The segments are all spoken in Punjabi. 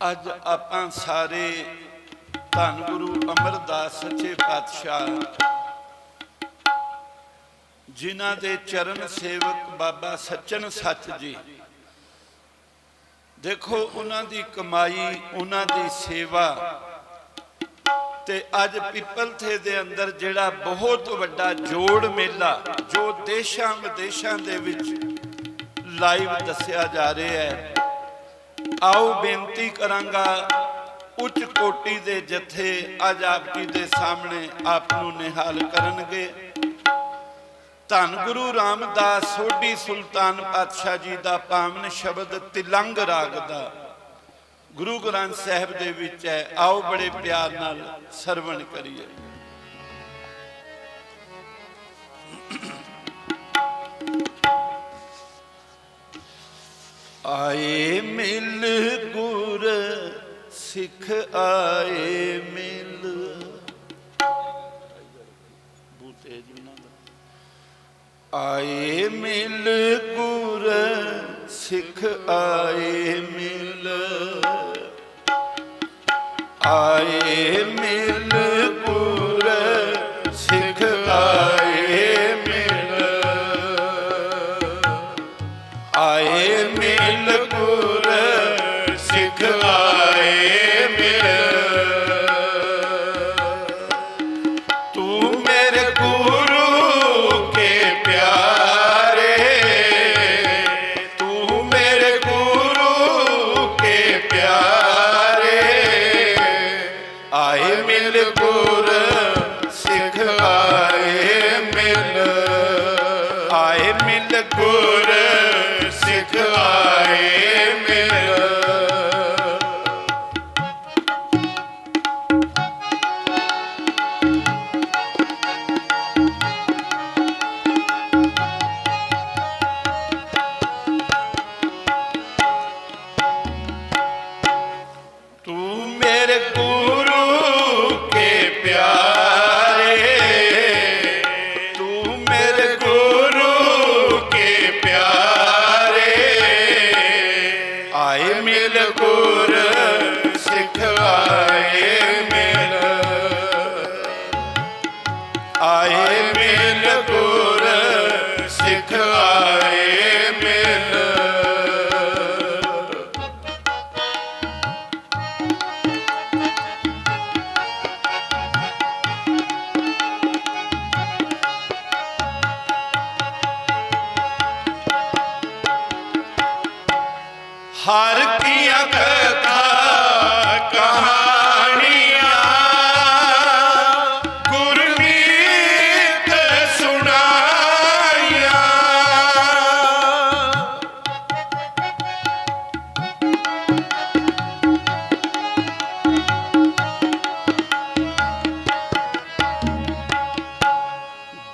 ਅੱਜ ਆਪਾਂ ਸਾਰੇ ਧੰਨ ਗੁਰੂ ਅਮਰਦਾਸ ਸੱਚੇ ਪਾਤਸ਼ਾਹ ਜਿਨ੍ਹਾਂ ਦੇ ਚਰਨ ਸੇਵਕ ਬਾਬਾ ਸੱਚਨ ਸੱਚ ਜੀ। ਦੇਖੋ, ਉਹਨਾਂ ਦੀ ਕਮਾਈ, ਉਹਨਾਂ ਦੀ ਸੇਵਾ ਤੇ ਅੱਜ ਪਿੱਪਲਥੇ ਦੇ ਅੰਦਰ ਜਿਹੜਾ ਬਹੁਤ ਵੱਡਾ ਜੋੜ ਮੇਲਾ, ਜੋ ਦੇਸ਼ਾਂ ਵਿਦੇਸ਼ਾਂ ਦੇ ਵਿੱਚ ਲਾਈਵ ਦੱਸਿਆ ਜਾ ਰਿਹਾ ਹੈ। ਆਓ ਬੇਨਤੀ ਕਰਾਂਗਾ, ਉੱਚ ਕੋਟੀ ਦੇ ਜਥੇ ਅੱਜ ਆਪ ਜੀ ਦੇ ਸਾਹਮਣੇ ਆਪ ਨੂੰ ਨਿਹਾਲ ਕਰਨਗੇ। ਧੰਨ ਗੁਰੂ ਰਾਮਦਾਸ, ਸੋਢੀ ਸੁਲਤਾਨ ਪਾਤਸ਼ਾਹ ਜੀ ਦਾ ਪਾਵਨ ਸ਼ਬਦ ਤਿਲੰਗ ਰਾਗ ਦਾ। ਗੁਰੂ ਗ੍ਰੰਥ ਸਾਹਿਬ ਦੇ ਵਿੱਚ ਹੈ, ਆਓ ਬੜੇ ਪਿਆਰ ਨਾਲ ਸਰਵਣ ਕਰੀਏ। ਆਏ ਮਿਲ ਸਿੱਖ ਆਏ ਮਿਲ ਬੂਤੇ ਜਿਨ੍ਹਾਂ ਦਾ ਆਏ ਮਿਲ ਗੁਰ ਸਿੱਖ ਆਏ ਮਿਲ। ਆਏ ਮਿਲ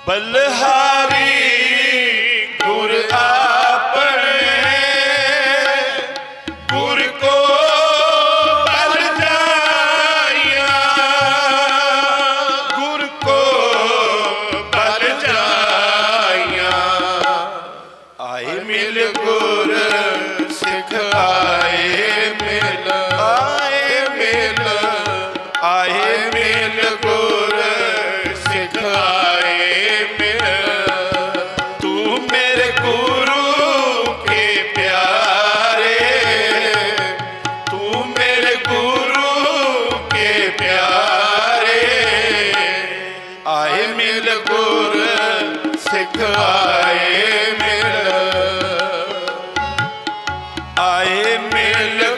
بلهابي ਆਏ ਮਿਲ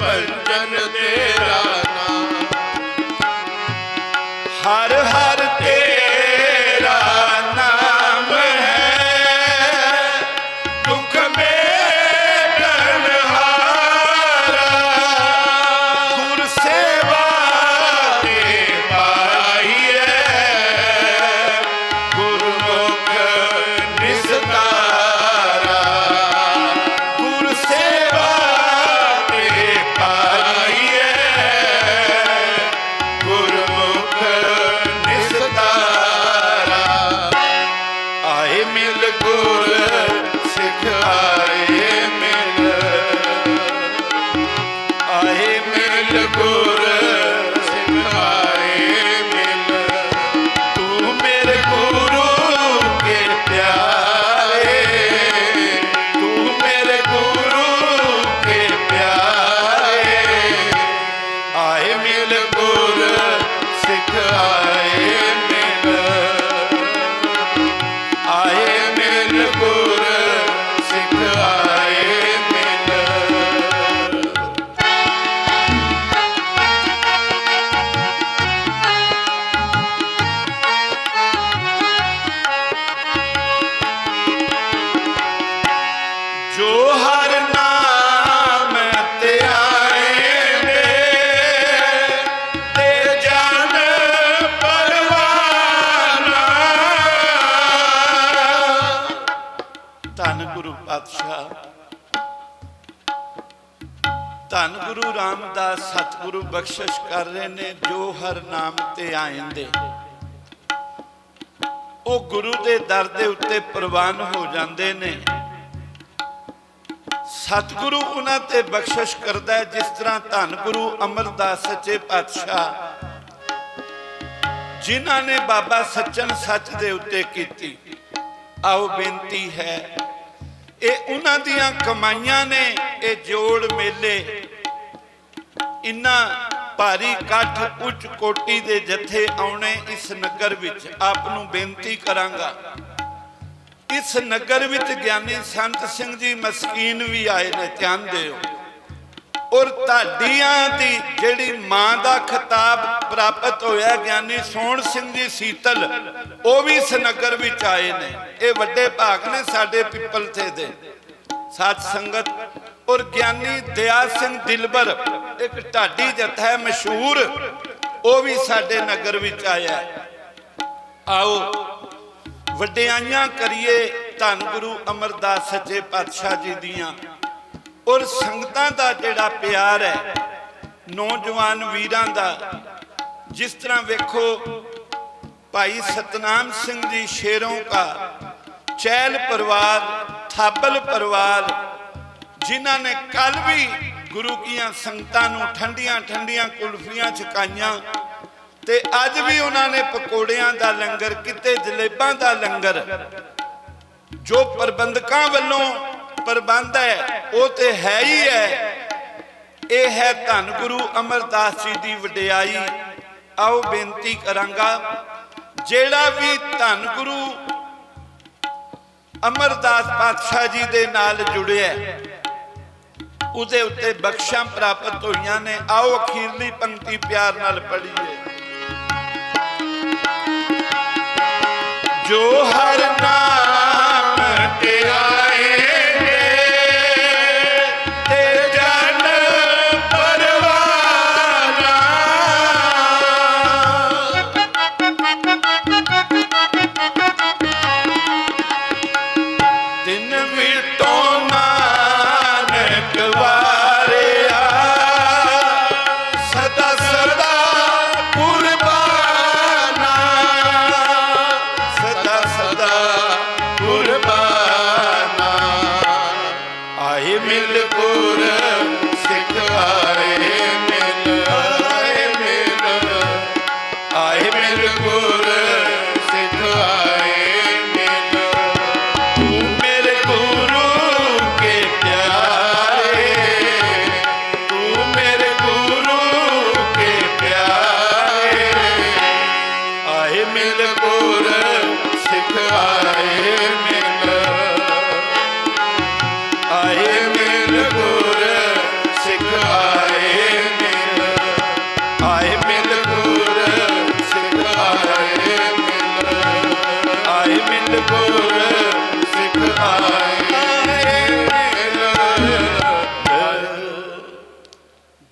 ਭੰਜਨ ਤੇਰਾ ਪਾਤਸ਼ਾਹ। ਧੰਨ ਗੁਰੂ ਰਾਮਦਾਸ, ਸਤਿਗੁਰੂ ਬਖਸ਼ਿਸ਼ ਕਰ ਰਹੇ ਨੇ, ਜੋ ਹਰ ਨਾਮ ਤੇ ਆਇੰਦੇ। ਉਹ ਗੁਰੂ ਦੇ ਦਰ ਦੇ ਉੱਤੇ ਪ੍ਰਵਾਨ ਹੋ ਜਾਂਦੇ ਨੇ। ਸਤਿਗੁਰੂ ਉਹਨਾਂ ਤੇ ਬਖਸ਼ਿਸ਼ ਕਰਦਾ ਜਿਸ ਤਰ੍ਹਾਂ ਧੰਨ ਗੁਰੂ ਅਮਰਦਾਸ ਸੱਚੇ ਪਾਤਸ਼ਾਹ, ਜਿਨ੍ਹਾਂ ਨੇ ਬਾਬਾ ਸੱਚਨ ਸੱਚ ਦੇ ਉੱਤੇ ਕੀਤੀ। ਆਓ ਬੇਨਤੀ ਹੈ ਇਹ ਉਹਨਾਂ ਦੀਆਂ ਕਮਾਈਆਂ ਨੇ, ਇਹ ਜੋੜ ਮੇਲੇ। ਇਨ੍ਹਾਂ ਭਾਰੀ ਇਕੱਠ ਉੱਚ ਕੋਟੀ ਦੇ ਜਥੇ ਆਉਣੇ ਇਸ ਨਗਰ ਵਿੱਚ, ਆਪ ਨੂੰ ਬੇਨਤੀ ਕਰਾਂਗਾ। ਇਸ ਨਗਰ ਵਿੱਚ ਗਿਆਨੀ ਸੰਤ ਸਿੰਘ ਜੀ ਮਸਕੀਨ ਵੀ ਆਏ ਨੇ, ਧਿਆਨ ਦਿਓ। ਔਰ ਤੁਹਾਡੀਆਂ ਦੀ ਜਿਹੜੀ ਮਾਂ ਦਾ ਖਿਤਾਬ ਪ੍ਰਾਪਤ ਹੋਇਆ ਗਿਆਨੀ ਸੋਹਣ ਸਿੰਘ ਜੀ ਸੀਤਲ, ਉਹ ਵੀ ਇਸ ਨਗਰ ਵਿੱਚ ਆਏ ਨੇ। ਇਹ ਵੱਡੇ ਭਾਗ ਨੇ ਸਾਡੇ ਪਿੱਪਲ ਤੇ ਦੇ। ਸਾਧ ਸੰਗਤ ਔਰ ਗਿਆਨੀ ਦਿਆ ਸਿੰਘ ਦਿਲਬਰ, ਇੱਕ ਢਾਡੀ ਜਥਾ ਹੈ ਮਸ਼ਹੂਰ, ਉਹ ਵੀ ਸਾਡੇ ਨਗਰ ਵਿੱਚ ਆਇਆ ਆਓ, ਵਡਿਆਈਆਂ ਕਰੀਏ ਧੰਨ ਗੁਰੂ ਅਮਰਦਾਸ ਸੱਚੇ ਪਾਤਸ਼ਾਹ ਜੀ ਦੀਆਂ। ਔਰ ਸੰਗਤਾਂ ਦਾ ਜਿਹੜਾ ਪਿਆਰ ਹੈ, ਨੌਜਵਾਨ ਵੀਰਾਂ ਦਾ, ਜਿਸ ਤਰ੍ਹਾਂ ਵੇਖੋ ਭਾਈ ਸਤਨਾਮ ਸਿੰਘ ਜੀ ਸ਼ੇਰੋਂ ਕਾ, ਚੈਲ ਪਰਿਵਾਰ, ਥਾਪਲ ਪਰਿਵਾਰ, ਜਿਨ੍ਹਾਂ ਨੇ ਕੱਲ ਵੀ ਗੁਰੂ ਕੀਆਂ ਸੰਗਤਾਂ ਨੂੰ ਠੰਡੀਆਂ ਠੰਡੀਆਂ ਕੁਲਫੀਆਂ ਛਕਾਈਆਂ ਤੇ ਅੱਜ ਵੀ ਉਹਨਾਂ ਨੇ ਪਕੌੜਿਆਂ ਦਾ ਲੰਗਰ ਕਿਤੇ, ਜਲੇਬਾਂ ਦਾ ਲੰਗਰ, ਜੋ ਪ੍ਰਬੰਧਕਾਂ ਵੱਲੋਂ ਪ੍ਰਬੰਧ ਹੈ, ਉਹ ਤੇ ਹੈ ਹੀ ਹੈ। ਇਹ ਹੈ ਧੰਨ ਗੁਰੂ ਅਮਰਦਾਸ ਜੀ ਦੀ ਵਡਿਆਈ। ਆਓ ਬੇਨਤੀ ਕਰਾਂਗਾ, ਜਿਹੜਾ ਵੀ ਧੰਨ ਗੁਰੂ ਅਮਰਦਾਸ ਪਾਤਸ਼ਾਹ ਜੀ ਦੇ ਨਾਲ ਜੁੜਿਆ ਉਹਦੇ ਉੱਤੇ ਬਖਸ਼ਾਂ ਪ੍ਰਾਪਤ ਹੋਈਆਂ ਨੇ। ਆਓ ਅਖੀਰਲੀ ਪੰਕਤੀ ਪਿਆਰ ਨਾਲ ਪੜ੍ਹੀਏ। ਜੋ ਹਰ ਨਾਮ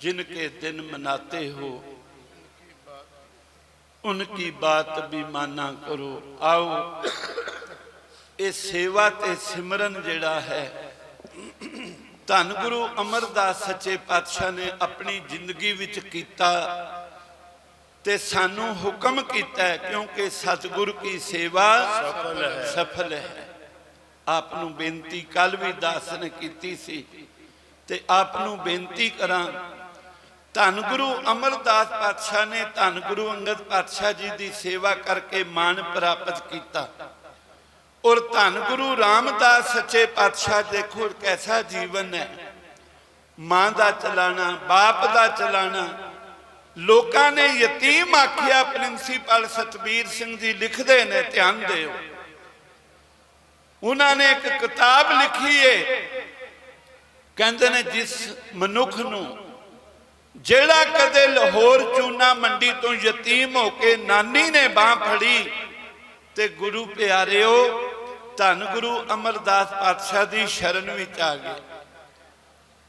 जिनके दिन मनाते हो उनकी बात भी माना करो आओ ਇਹ ਸੇਵਾ ਤੇ ਸਿਮਰਨ ਜਿਹੜਾ ਹੈ ਧੰਨ ਗੁਰੂ ਅਮਰਦਾਸ ਸੱਚੇ ਪਾਤਸ਼ਾਹ ਨੇ ਆਪਣੀ ਜ਼ਿੰਦਗੀ ਵਿੱਚ ਕੀਤਾ ਤੇ ਸਾਨੂੰ ਹੁਕਮ ਕੀਤਾ ਕਿਉਂਕਿ ਸਤਿਗੁਰ ਕੀ ਸੇਵਾ ਸਫਲ ਹੈ। ਸਫਲ ਹੈ। ਆਪ ਨੂੰ ਬੇਨਤੀ ਕੱਲ ਵੀ ਦਾਸ ਨੇ ਕੀਤੀ ਸੀ ਤੇ ਆਪ ਨੂੰ ਬੇਨਤੀ ਕਰਾਂ ਧੰਨ ਗੁਰੂ ਅਮਰਦਾਸ ਪਾਤਸ਼ਾਹ ਨੇ ਧੰਨ ਗੁਰੂ ਅੰਗਦ ਪਾਤਸ਼ਾਹ ਜੀ ਦੀ ਸੇਵਾ ਕਰਕੇ ਮਾਣ ਪ੍ਰਾਪਤ ਕੀਤਾ। ਔਰ ਧੰਨ ਗੁਰੂ ਰਾਮਦਾਸ ਸੱਚੇ ਪਾਤਸ਼ਾਹ ਦੇਖੋ ਕੈਸਾ ਜੀਵਨ ਹੈ। ਮਾਂ ਦਾ ਚਲਾਣਾ ਬਾਪ ਦਾ ਚਲਾਣਾ ਲੋਕਾਂ ਨੇ ਯਤੀਮ ਆਖਿਆ, ਪ੍ਰਿੰਸੀਪਲ ਸਤਬੀਰ ਸਿੰਘ ਜੀ ਲਿਖਦੇ ਨੇ, ਧਿਆਨ ਦਿਓ। ਉਹਨਾਂ ਨੇ ਇੱਕ ਕਿਤਾਬ ਲਿਖੀ ਏ। ਕਹਿੰਦੇ ਨੇ, ਜਿਸ ਮਨੁੱਖ ਨੂੰ ਜਿਹੜਾ ਕਦੇ ਲਾਹੌਰ ਚੂਨਾ ਮੰਡੀ ਤੋਂ ਯਤੀਮ ਹੋ ਕੇ ਨਾਨੀ ਨੇ ਬਾਹ ਫੜੀ ਤੇ ਗੁਰੂ ਪਿਆਰਿਓ, ਧੰਨ ਗੁਰੂ ਅਮਰਦਾਸ ਪਾਤਸ਼ਾਹ ਦੀ ਸ਼ਰਨ ਵਿੱਚ ਆ ਗਏ।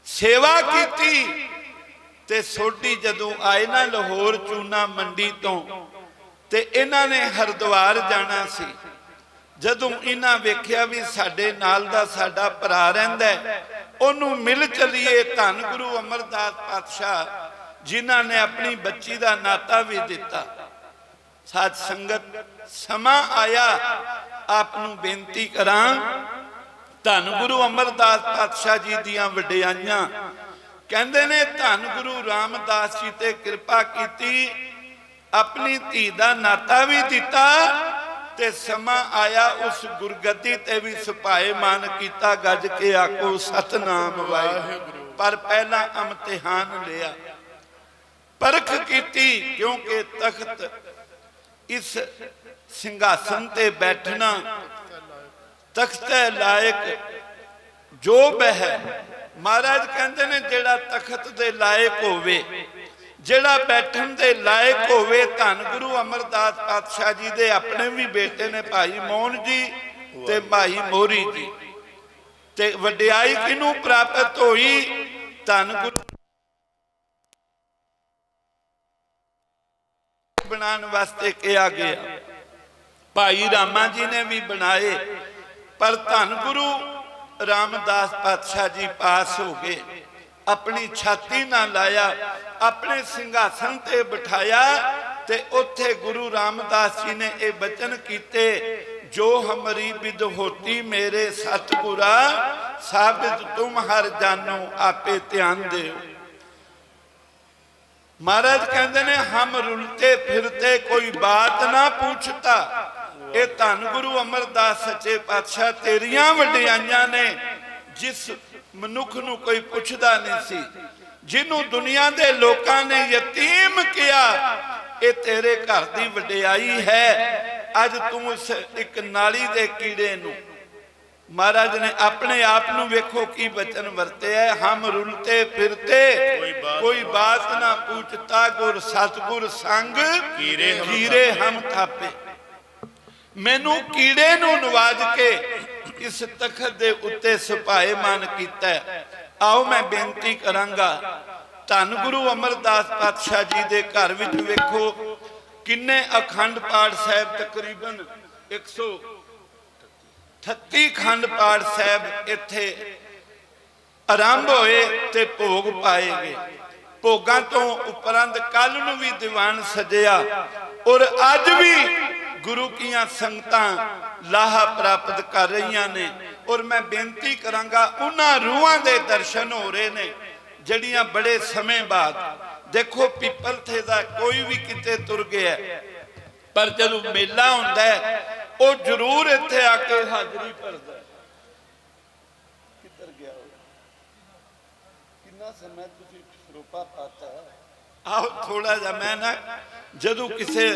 ਸੇਵਾ ਕੀਤੀ। ਤੇ ਸੋਢੀ ਜਦੋਂ ਆਏ ਨਾ ਲਾਹੌਰ ਚੂਨਾ ਮੰਡੀ ਤੋਂ, ਤੇ ਇਹਨਾਂ ਨੇ ਹਰਿਦੁਆਰ ਜਾਣਾ ਸੀ। ਜਦੋਂ ਇਹਨਾਂ ਵੇਖਿਆ ਵੀ ਸਾਡੇ ਨਾਲ ਦਾ ਸਾਡਾ ਭਰਾ ਰਹਿੰਦਾ ਉਹਨੂੰ ਮਿਲ ਚਲੀਏ ਧੰਨ ਗੁਰੂ ਅਮਰਦਾਸ ਪਾਤਸ਼ਾਹ, ਜਿਨ੍ਹਾਂ ਨੇ ਆਪਣੀ ਬੱਚੀ ਦਾ ਨਾਤਾ ਵੀ ਦਿੱਤਾ। ਸਾਧ ਸੰਗਤ, ਸਮਾਂ ਆਇਆ, ਆਪ ਨੂੰ ਬੇਨਤੀ ਕਰਾਂ, ਧੰਨ ਗੁਰੂ ਅਮਰਦਾਸ ਪਾਤਸ਼ਾਹ ਜੀ ਦੀਆਂ ਵਡਿਆਈਆਂ ਕਹਿੰਦੇ ਨੇ ਧੰਨ ਗੁਰੂ ਰਾਮਦਾਸ ਜੀ ਤੇ ਕਿਰਪਾ ਕੀਤੀ, ਆਪਣੀ ਧੀ ਦਾ ਨਾਤਾ ਵੀ ਦਿੱਤਾ ਤੇ ਸਮਾਂ ਆਇਆ ਉਸ ਗੁਰਗੱਦੀ ਤੇ ਵੀ ਸੁਭਾਏ ਮਾਨ ਕੀਤਾ, ਗੱਜ ਕੇ ਆਕੋ ਸਤਨਾਮ ਵਾਹਿਗੁਰੂ। ਪਰ ਪਹਿਲਾਂ ਇਮਤਿਹਾਨ ਲਿਆ। ਪਰਖ ਕੀਤੀ, ਕਿਉਂਕਿ ਤਖਤ ਇਸ ਸਿੰਘਾਸਨ ਤੇ ਬੈਠਣਾ ਤਖਤ ਲਾਇਕ ਜੋ ਬਹਿ ਮਹਾਰਾਜ ਕਹਿੰਦੇ ਨੇ ਜਿਹੜਾ ਤਖਤ ਦੇ ਲਾਇਕ ਹੋਵੇ, ਜਿਹੜਾ ਬੈਠਣ ਦੇ ਲਾਇਕ ਹੋਵੇ, ਧੰਨ ਗੁਰੂ ਅਮਰਦਾਸ ਪਾਤਸ਼ਾਹ ਜੀ ਦੇ ਆਪਣੇ ਵੀ ਬੇਟੇ ਨੇ ਭਾਈ ਮੋਹਨ ਜੀ ਤੇ ਭਾਈ ਮੋਰੀ ਜੀ। ਤੇ ਵਡਿਆਈ ਕਿਨੂੰ ਪ੍ਰਾਪਤ ਹੋਈ? ਧੰਨ ਗੁਰੂ ਬਣਾਉਣ ਵਾਸਤੇ ਕਿਹਾ ਗਿਆ। ਭਾਈ ਰਾਮਾ ਜੀ ਨੇ ਵੀ ਬਣਾਏ, ਪਰ ਧੰਨ ਗੁਰੂ ਰਾਮਦਾਸ ਪਾਤਸ਼ਾਹ ਜੀ ਪਾਸ ਹੋ ਗਏ। ਆਪਣੀ ਛਾਤੀ ਨਾਲ ਲਾਇਆ, ਆਪਣੇ ਸਿੰਘਾਸਨ ਤੇ ਬਿਠਾਇਆ ਤੇ ਉੱਥੇ ਗੁਰੂ ਰਾਮਦਾਸ ਜੀ ਨੇ ਇਹ ਬਚਨ ਕੀਤੇ, ਜੋ ਹਮਰੀ ਬਿਦ ਹੋਤੀ ਮੇਰੇ ਸਤਪੁਰਾ ਸਾਬਿਤ ਤੁਮ ਹਰ ਜਾਨੋ ਆਪੇ ਧਿਆਨ ਦਿਓ। ਮਹਾਰਾਜ ਕਹਿੰਦੇ ਨੇ, ਹਮ ਰੁਲਤੇ ਫਿਰਤੇ ਕੋਈ ਬਾਤ ਨਾ ਪੁੱਛਤਾ ਇਹ ਧੰਨ ਗੁਰੂ ਅਮਰਦਾਸ ਸੱਚੇ ਪਾਤਸ਼ਾਹ ਤੇਰੀਆਂ ਵਡਿਆਈਆਂ ਨੇ ਜਿਸ ਮਨੁੱਖ ਨੂੰ ਕੋਈ ਪੁੱਛਦਾ ਨਹੀਂ ਸੀ। ਜਿਹਨੂੰ ਦੁਨੀਆ ਦੇ ਲੋਕਾਂ ਨੇ ਯਤੀਮ ਕਿਹਾ ਇਹ ਤੇਰੇ ਘਰ ਦੀ ਵਡਿਆਈ ਹੈ। ਅੱਜ ਤੂੰ ਉਸ ਇੱਕ ਨਾਲੀ ਦੇ ਕੀੜੇ ਨੂੰ ਮਹਾਰਾਜ ਨੇ ਆਪਣੇ ਆਪ ਨੂੰ ਵੇਖੋ ਕੀ ਬਚਨ ਵਰਤਿਆ ਹਮ ਰੁਲਤੇ ਫਿਰਤੇ ਕੋਈ ਬਾਤ ਨਾ ਪੁੱਛਤਾ ਗੁਰ ਸਤਗੁਰ ਸੰਗ ਕੀੜੇ ਹਮ ਥਾਪੇ। ਮੈਨੂੰ ਕੀੜੇ ਨੂੰ ਨਵਾਜ ਕੇ ਇਸ ਤਖਤ ਦੇ ਉੱਤੇ ਸੁਭਾਏ ਮਾਨ ਕੀਤਾ। ਆਓ ਮੈਂ ਬੇਨਤੀ ਕਰਾਂਗਾ ਧੰਨ ਗੁਰੂ ਅਮਰਦਾਸ ਪਾਤਸ਼ਾਹ ਜੀ ਦੇ ਘਰ ਵਿੱਚ ਵੇਖੋ ਕਿੰਨੇ ਅਖੰਡ ਪਾਠ ਸਾਹਿਬ ਤਕਰੀਬਨ 100 38 ਖੰਡ ਪਾਠ ਸਾਹਿਬ ਇੱਥੇ ਆਰੰਭ ਹੋਏ ਤੇ ਭੋਗ ਪਾਏ ਗਏ ਭੋਗਾਂ ਤੋਂ ਉਪਰੰਤ ਕੱਲ ਨੂੰ ਵੀ ਦੀਵਾਨ ਸਜਿਆ ਔਰ ਅੱਜ ਵੀ ਗੁਰੂ ਕੀਆਂ ਸੰਗਤਾਂ ਲਾਹਾ ਪ੍ਰਾਪਤ ਕਰ ਰਹੀਆਂ ਨੇ ਔਰ ਮੈਂ ਬੇਨਤੀ ਕਰਾਂਗਾ, ਉਹਨਾਂ ਰੂਹਾਂ ਦੇ ਦਰਸ਼ਨ ਹੋ ਰਹੇ ਨੇ, ਜਿਹੜੀਆਂ ਬੜੇ ਸਮੇਂ ਬਾਅਦ। ਦੇਖੋ, ਪਿੱਪਲ ਥੇ ਦਾ ਕੋਈ ਵੀ ਕਿਤੇ ਤੁਰ ਗਿਆ ਪਰ ਜਦੋਂ ਮੇਲਾ ਹੁੰਦਾ ਉਹ ਜ਼ਰੂਰ ਇੱਥੇ ਆ ਕੇ ਹਾਜ਼ਰੀ ਭਰਦਾ ਹੈ। ਕਿੱਧਰ ਗਿਆ ਕਿੰਨਾ ਸਮਾਂ ਤੁਸੀਂ ਸਰੋਪਾ ਪਾਤਾ ਆਓ ਥੋੜਾ ਜਿਹਾ ਮੈਂ ਨਾ, ਜਦੋਂ ਕਿਸੇ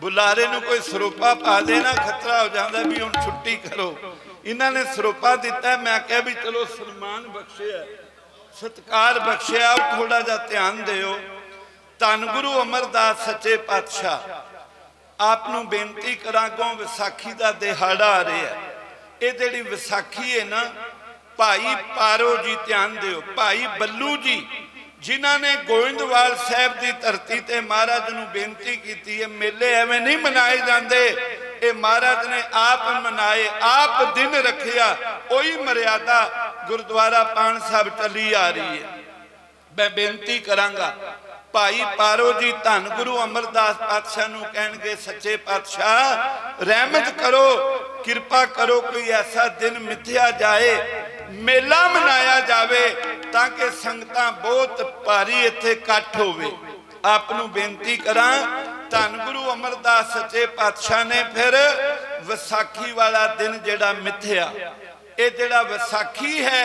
ਬੁਲਾਰੇ ਨੂੰ ਕੋਈ ਸਰੋਪਾ ਪਾ ਦੇ ਨਾ, ਖਤਰਾ ਹੋ ਜਾਂਦਾ ਵੀ ਹੁਣ ਛੁੱਟੀ ਕਰੋ। ਇਹਨਾਂ ਨੇ ਸਰੋਪਾ ਦਿੱਤਾ, ਮੈਂ ਕਿਹਾ ਵੀ ਚਲੋ ਸਨਮਾਨ ਬਖਸ਼ਿਆ ਸਤਕਾਰ ਬਖਸ਼ਿਆ ਥੋੜਾ ਜਿਹਾ ਧਿਆਨ ਦਿਓ। ਧੰਨ ਗੁਰੂ ਅਮਰਦਾਸ ਸੱਚੇ ਪਾਤਸ਼ਾਹ, ਆਪ ਨੂੰ ਬੇਨਤੀ ਕਰਾਂਗਾ ਵਿਸਾਖੀ ਦਾ ਦਿਹਾੜਾ ਆ ਰਿਹਾ ਇਹ ਜਿਹੜੀ ਵਿਸਾਖੀ ਹੈ ਨਾ, ਭਾਈ ਪਾਰੋ ਜੀ ਧਿਆਨ ਦਿਓ, ਭਾਈ ਬੱਲੂ ਜੀ ਜਿਨ੍ਹਾਂ ਨੇ ਗੋਇੰਦਵਾਲ ਸਾਹਿਬ ਦੀ ਧਰਤੀ ਤੇ ਮਹਾਰਾਜ ਨੂੰ ਬੇਨਤੀ ਕੀਤੀ ਹੈ ਮੇਲੇ ਐਵੇਂ ਨਹੀਂ ਮਨਾਏ ਜਾਂਦੇ। ਇਹ ਮਹਾਰਾਜ ਨੇ ਆਪ ਮਨਾਏ, ਆਪ ਦਿਨ ਰੱਖਿਆ, ਉਹੀ ਮਰਿਆਦਾ ਗੁਰਦੁਆਰਾ ਪਾਣ ਸਾਹਿਬ ਚੱਲੀ ਆ ਰਹੀ ਹੈ। ਮੈਂ ਬੇਨਤੀ ਕਰਾਂਗਾ, ਭਾਈ ਪਾਰੋ ਜੀ, ਧੰਨ ਗੁਰੂ ਅਮਰਦਾਸ ਪਾਤਸ਼ਾਹ ਨੂੰ ਕਹਿਣਗੇ, ਸੱਚੇ ਪਾਤਸ਼ਾਹ, ਰਹਿਮਤ ਕਰੋ, ਕਿਰਪਾ ਕਰੋ, ਕੋਈ ਐਸਾ ਦਿਨ ਮਿਥਿਆ ਜਾਏ, ਮੇਲਾ ਮਨਾਇਆ ਜਾਵੇ ਤਾਂ ਕਿ ਸੰਗਤਾਂ ਬਹੁਤ ਭਾਰੀ ਇੱਥੇ ਇਕੱਠ ਹੋਵੇ। ਆਪ ਨੂੰ ਬੇਨਤੀ ਕਰਾਂ, ਧੰਨ ਗੁਰੂ ਅਮਰਦਾਸ ਸੱਚੇ ਪਾਤਸ਼ਾਹ ਨੇ ਫਿਰ ਵਿਸਾਖੀ ਵਾਲਾ ਦਿਨ ਜਿਹੜਾ ਮਿਥਿਆ। ਇਹ ਜਿਹੜਾ ਵਿਸਾਖੀ ਹੈ,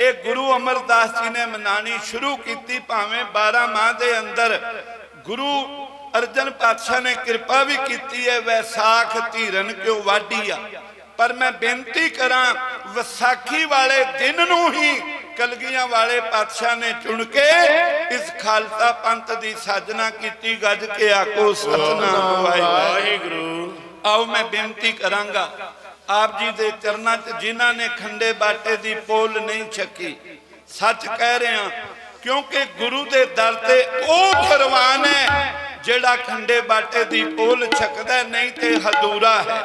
ਇਹ ਗੁਰੂ ਅਮਰਦਾਸ ਜੀ ਨੇ ਮਨਾਣੀ ਸ਼ੁਰੂ ਕੀਤੀ ਭਾਵੇਂ 12 ਮਾਹ ਦੇ ਅੰਦਰ। ਗੁਰੂ ਅਰਜਨ ਪਾਤਸ਼ਾਹ ਨੇ ਕਿਰਪਾ ਵੀ ਕੀਤੀ ਹੈ, ਵੈਸਾਖ ਧੀਰਨ ਕਿਉ ਵਾਢੀ ਆ। ਪਰ ਮੈਂ ਬੇਨਤੀ ਕਰਾਂ, ਵਿਸਾਖੀ ਵਾਲੇ ਦਿਨ ਨੂੰ ਹੀ ਕਲਗੀਆਂ ਵਾਲੇ ਪਾਤਸ਼ਾਹ ਨੇ ਚੁਣ ਕੇ ਇਸ ਖਾਲਸਾ ਪੰਥ ਦੀ ਸਾਜਨਾ ਕੀਤੀ ਗੱਜ ਕੇ ਆਕੋ ਸਤਨਾਮ ਵਾਹਿਗੁਰੂ। ਆਓ ਮੈਂ ਬੇਨਤੀ ਕਰਾਂਗਾ ਆਪ ਜੀ ਦੇ ਚਰਨਾਂ 'ਚ ਜਿਨ੍ਹਾਂ ਨੇ ਖੰਡੇ ਬਾਟੇ ਦੀ ਪੋਲ ਨਹੀਂ ਚੱਕੀ ਸੱਚ ਕਹਿ ਰਿਹਾ ਕਿਉਂਕਿ ਗੁਰੂ ਦੇ ਦਰ ਤੇ ਉਹ ਪਰਵਾਨ ਹੈ ਜਿਹੜਾ ਖੰਡੇ ਬਾਟੇ ਦੀ ਪੋਲ ਛਕਦਾ ਨਹੀਂ ਤੇ ਹਦੂਰਾ ਹੈ।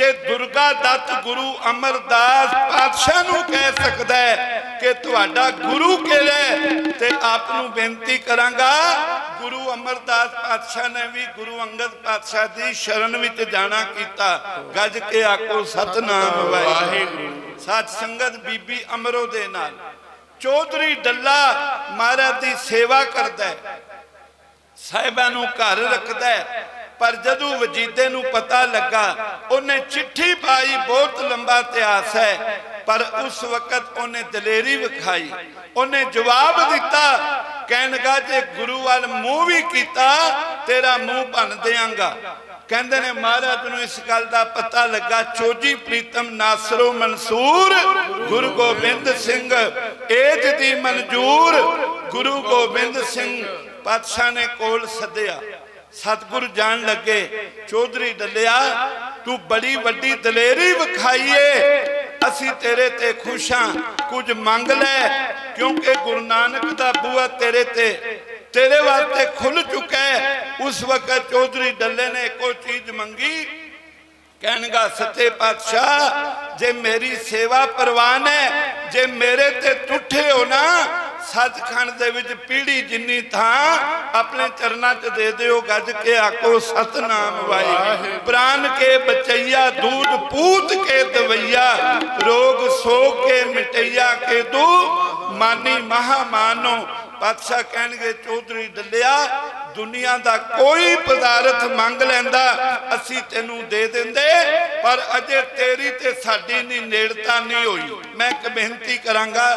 ਜੇ ਦੁਰਗਾ ਦੱਤ ਗੁਰੂ ਅਮਰਦਾਸ ਪਾਤਸ਼ਾਹ ਨੂੰ ਕਹਿ ਸਕਦਾ ਹੈ ਕਿ ਤੁਹਾਡਾ ਗੁਰੂ ਕਿਹੜਾ ਤੇ ਆਪ ਨੂੰ ਬੇਨਤੀ ਕਰਾਂਗਾ, ਗੁਰੂ ਅਮਰਦਾਸ ਪਾਤਸ਼ਾਹ ਨੇ ਵੀ ਗੁਰੂ ਅੰਗਦ ਪਾਤਸ਼ਾਹ ਦੀ ਸ਼ਰਨ ਵਿੱਚ ਜਾਣਾ ਕੀਤਾ। ਗੱਜ ਕੇ ਆਖੋ, ਸਤਨਾਮ ਵਾਹਿਗੁਰੂ ਵਾਹਿਗੁਰੂ। ਸਾਧ ਸੰਗਤ ਬੀਬੀ ਅਮਰੋ ਦੇ ਨਾਲ। ਚੌਧਰੀ ਡੱਲਾ ਮਹਾਰਾਜ ਦੀ ਸੇਵਾ ਕਰਦਾ ਹੈ। ਸਾਹਿਬਾਂ ਨੂੰ ਘਰ ਰੱਖਦਾ ਹੈ। ਪਰ ਜਦੋਂ ਵਜੀਦੇ ਨੂੰ ਪਤਾ ਲੱਗਾ, ਉਹਨੇ ਚਿੱਠੀ ਪਾਈ, ਬਹੁਤ ਲੰਬਾ ਇਤਿਹਾਸ ਹੈ, ਪਰ ਉਸ ਵਕਤ ਉਹਨੇ ਦਲੇਰੀ ਵਿਖਾਈ। ਉਹਨੇ ਜਵਾਬ ਦਿੱਤਾ ਕਹਿਣਗਾ ਜੇ ਗੁਰੂ ਵੱਲ ਮੂੰਹ ਵੀ ਕੀਤਾ, ਤੇਰਾ ਮੂੰਹ ਭੰਨ ਦਿਆਂਗਾ। ਕਹਿੰਦੇ ਨੇ, ਮਹਾਰਾਜ ਨੂੰ ਇਸ ਗੱਲ ਦਾ ਪਤਾ ਲੱਗਾ, ਚੋਜੀ ਪ੍ਰੀਤਮ ਨਾਸਰੋ ਮਨਸੂਰ, ਗੁਰੂ ਗੋਬਿੰਦ ਸਿੰਘ ਏਜ ਦੀ ਮਨਜੂਰ, ਗੁਰੂ ਗੋਬਿੰਦ ਸਿੰਘ ਪਾਤਸ਼ਾਹ ਨੇ ਕੋਲ ਸੱਦਿਆ। ਸਤਿਗੁਰ ਜਾਣ ਲੱਗੇ, ਚੌਧਰੀ ਡੱਲਿਆ, ਤੂੰ ਬੜੀ ਵੱਡੀ ਦਲੇਰੀ ਵਿਖਾਈਏ। ਅਸੀਂ ਤੇਰੇ ਤੇ ਖੁਸ਼ ਹਾਂ, ਕੁਝ ਮੰਗ ਲੈ, ਕਿਉਂਕਿ ਗੁਰੂ ਨਾਨਕ ਦਾ ਬੂਆ ਤੇਰੇ ਤੇ, ਤੇਰੇ ਵਾਸਤੇ ਖੁੱਲ ਚੁੱਕਾ ਹੈ। ਉਸ ਵਕਤ ਚੌਧਰੀ ਡੱਲੇ ਨੇ ਕੋਈ ਚੀਜ਼ ਮੰਗੀ, ਕਹਿਣਗਾ, ਸੱਚੇ ਪਾਤਸ਼ਾਹ, ਜੇ ਮੇਰੀ ਸੇਵਾ ਪ੍ਰਵਾਨ ਹੈ, ਜੇ ਮੇਰੇ ਤੇ ਟੁੱਟੇ ਹੋ ਨਾ ਸੱਚਖੰਡ ਦੇ ਵਿੱਚ ਪੀੜੀ ਜਿੰਨੀ ਥਾਂ ਆਪਣੇ ਚਰਨਾਂ 'ਚ ਦੇ ਦਿਓ, ਗੱਜ ਕੇ ਆਕੋ ਸਤਨਾਮ ਵਾਹਿਗੁਰੂ। ਪ੍ਰਾਨ ਕੇ ਬਚਈਆ ਦੂਧ ਪੂਤ ਕੇ ਦਵਈਆ, ਰੋਗ ਸੋਗ ਕੇ ਮਿਟਈਆ ਕੇ ਦੂ ਮਾਨੀ ਮਹਾ ਮਾਨੋ ਪਾਤਸ਼ਾਹ ਕਹਿਣਗੇ, ਚੌਧਰੀ ਡੱਲਿਆ ਦੁਨੀਆ ਦਾ ਕੋਈ ਪਦਾਰਥ ਮੰਗ ਲੈਂਦਾ, ਅਸੀਂ ਤੈਨੂੰ ਦੇ ਦਿੰਦੇ, ਪਰ ਅਜੇ ਤੇਰੀ ਤੇ ਸਾਡੀ ਨਹੀਂ ਨੇੜਤਾ ਨਹੀਂ ਹੋਈ। ਮੈਂ ਇੱਕ ਬੇਨਤੀ ਕਰਾਂਗਾ,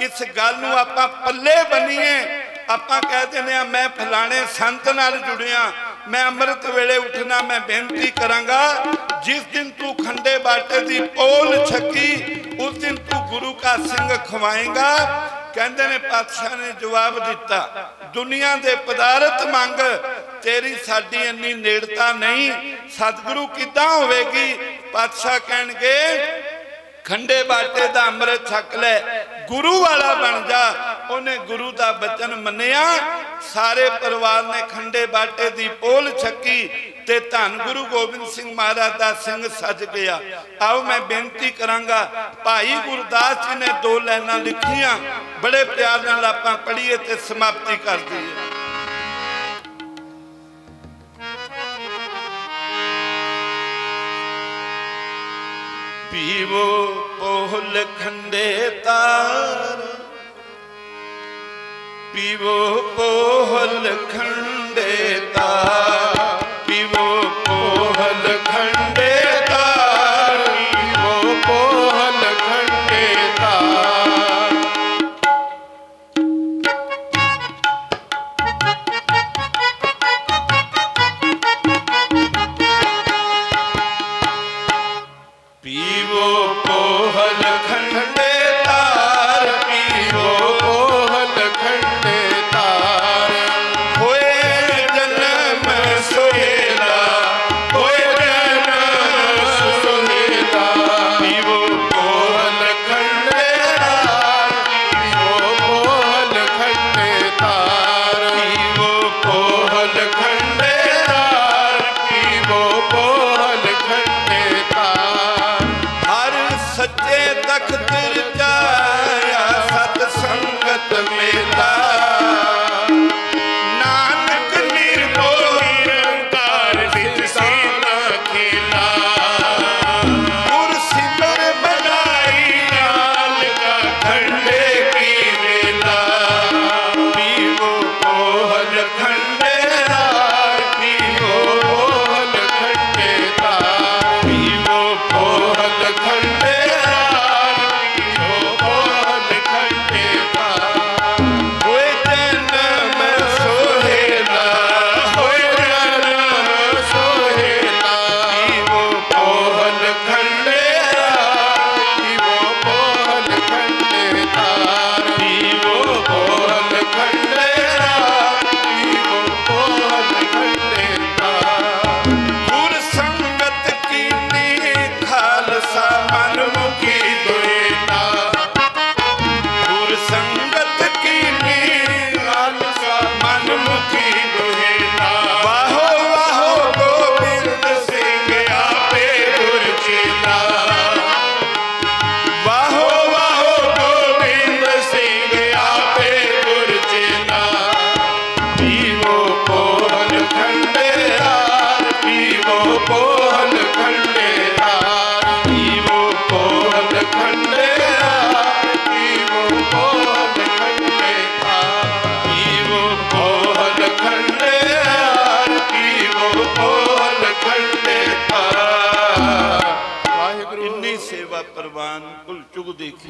ਇਸ ਗੱਲ ਨੂੰ ਆਪਾਂ ਪੱਲੇ ਬੰਨੀਏ। ਆਪਾਂ ਕਹਿ ਦਿੰਦੇ ਆ ਮੈਂ ਫਲਾਣੇ ਸੰਤ ਨਾਲ ਜੁੜਿਆ, ਮੈਂ ਅੰਮ੍ਰਿਤ ਵੇਲੇ ਉੱਠਣਾ, ਮੈਂ ਬੇਨਤੀ ਕਰਾਂਗਾ, ਜਿਸ ਦਿਨ ਤੂੰ ਖੰਡੇ ਬਾਟੇ ਦੀ ਪੋਲ ਛੱਕੀ, ਉਸ ਦਿਨ ਤੂੰ ਗੁਰੂ ਕਾ ਸਿੰਘ ਖਵਾਏਗਾ ਕਹਿੰਦੇ ਨੇ, ਪਾਤਸ਼ਾਹ ਨੇ ਜਵਾਬ ਦਿੱਤਾ, ਦੁਨੀਆ ਦੇ ਪਦਾਰਥ ਮੰਗ, ਤੇਰੀ ਸਾਡੀ ਇੰਨੀ ਨੇੜਤਾ ਨਹੀਂ, ਸਤਿਗੁਰੂ ਕਿੱਦਾਂ ਹੋਵੇਗੀ? ਪਾਤਸ਼ਾਹ ਕਹਿਣਗੇ, ਖੰਡੇ ਬਾਟੇ ਦਾ ਅੰਮ੍ਰਿਤ ਛਕ ਲੈ ਗੁਰੂ ਵਾਲਾ ਬਣ ਜਾ। ਉਹਨੇ ਗੁਰੂ ਦਾ ਬਚਨ ਮੰਨਿਆ। ਸਾਰੇ ਪਰਿਵਾਰ ਨੇ ਖੰਡੇ ਬਾਟੇ ਦੀ ਪੋਲ ਛੱਕੀ ਤੇ ਧੰਨ ਗੁਰੂ ਗੋਬਿੰਦ ਸਿੰਘ ਮਹਾਰਾਜ ਦਾ ਸਿੰਘ ਸੱਜ ਗਿਆ ਆਓ ਮੈਂ ਬੇਨਤੀ ਕਰਾਂਗਾ, ਭਾਈ ਗੁਰਦਾਸ ਜੀ ਨੇ ਦੋ ਲਾਈਨਾਂ ਲਿਖੀਆਂ। ਬੜੇ ਪਿਆਰ ਨਾਲ ਆਪਾਂ ਪੜ੍ਹੀਏ ਤੇ ਸਮਾਪਤੀ ਕਰ ਦਈਏ। ਪੀਵੋ ਪੋਹਲ ਖੰਡੇ ਤਾਰ ਪੀਵੋ ਪੋਹਲ ਖੰਡੇ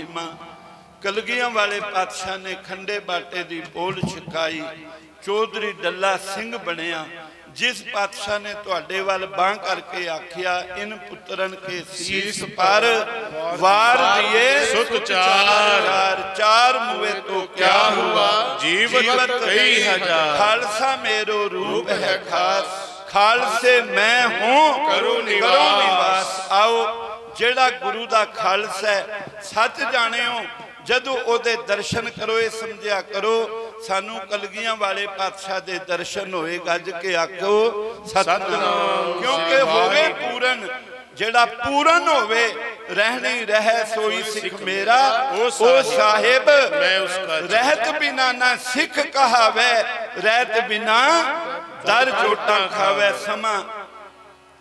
ਖਿਮਾ ਕਲਗੀਆਂ ਵਾਲੇ ਪਾਤਸ਼ਾਹ ਨੇ ਖੰਡੇ ਬਾਟੇ ਦੀ ਬੋਲ ਛਕਾਈ ਚੌਧਰੀ ਡੱਲਾ ਸਿੰਘ ਬਣਿਆ ਜਿਸ ਪਾਤਸ਼ਾਹ ਨੇ ਤੁਹਾਡੇ ਵੱਲ ਬਾਹ ਕਰਕੇ ਆਖਿਆ ਇਨ ਪੁੱਤਰਨ ਕੇ ਸੀਸ ਪਰ ਵਾਰ ਦੀਏ ਸੁਤ ਚਾਰ। ਚਾਰ ਮੂਏ ਤੋਂ ਕਿਆ ਹੁਆ ਜੀਵਤ ਕਈ ਹਜ਼ਾਰ। ਖਾਲਸਾ ਮੇਰੋ ਰੂਪ ਹੈ ਖਾਸ ਖਾਲਸੇ ਮੈਂ ਹੂੰ ਕਰੋ। ਨਿਵਾਸ ਆਓ ਜਿਹੜਾ ਗੁਰੂ ਦਾ ਖਾਲਸਾ ਹੈ, ਸੱਚ ਜਾਣਿਓ, ਜਦੋਂ ਉਹਦੇ ਦਰਸ਼ਨ ਕਰੋ, ਇਹ ਸਮਝਿਆ ਕਰੋ, ਸਾਨੂੰ ਕਲਗੀਆਂ ਵਾਲੇ ਪਾਤਸ਼ਾਹ ਦੇ ਦਰਸ਼ਨ ਹੋਏ, ਗੱਜ ਕੇ ਆਖੋ, ਸਤਨਾਮ। ਕਿਉਂਕਿ ਹੋਵੇ ਪੂਰਨ, ਜਿਹੜਾ ਪੂਰਨ ਹੋਵੇ, ਰਹਿਣੀ ਰਹਿ, ਸੋਈ ਸਿੱਖ ਮੇਰਾ, ਉਹ ਸਾਹਿਬ ਮੈਂ ਉਸ ਕਾ ਰਹਿਤ ਬਿਨਾ ਨਾ ਸਿੱਖ ਕਹਾਵੇ, ਰਹਿਤ ਬਿਨਾ ਦਰ ਜੋਟਾ ਖਾਵੇ, ਸਮਾਂ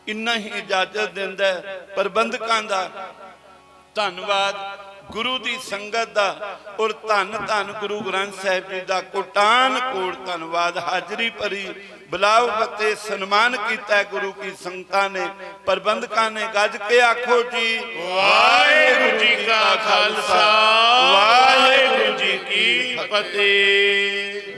ਇੰਨਾ ਹੀ ਇਜਾਜ਼ਤ ਦਿੰਦਾ ਪ੍ਰਬੰਧਕਾਂ ਦਾ। ਧੰਨਵਾਦ ਗੁਰੂ ਦੀ ਸੰਗਤ ਦਾ ਔਰ ਧੰਨ ਧੰਨ ਗੁਰੂ ਗ੍ਰੰਥ ਸਾਹਿਬ ਜੀ ਦਾ। ਕੋਟਾਨ ਕੋਟ ਧੰਨਵਾਦ। ਹਾਜ਼ਰੀ ਭਰੀ ਬਲਾਵ ਫਤਿਹ ਸਨਮਾਨ ਕੀਤਾ ਗੁਰੂ ਕੀ ਸੰਗਤਾਂ ਨੇ ਪ੍ਰਬੰਧਕਾਂ ਨੇ। ਗੱਜ ਕੇ ਆਖੋ ਜੀ ਵਾਹਿਗੁਰੂ ਜੀ ਕਾ ਖਾਲਸਾ ਵਾਹਿਗੁਰੂ ਜੀ ਕੀ ਫਤਿਹ।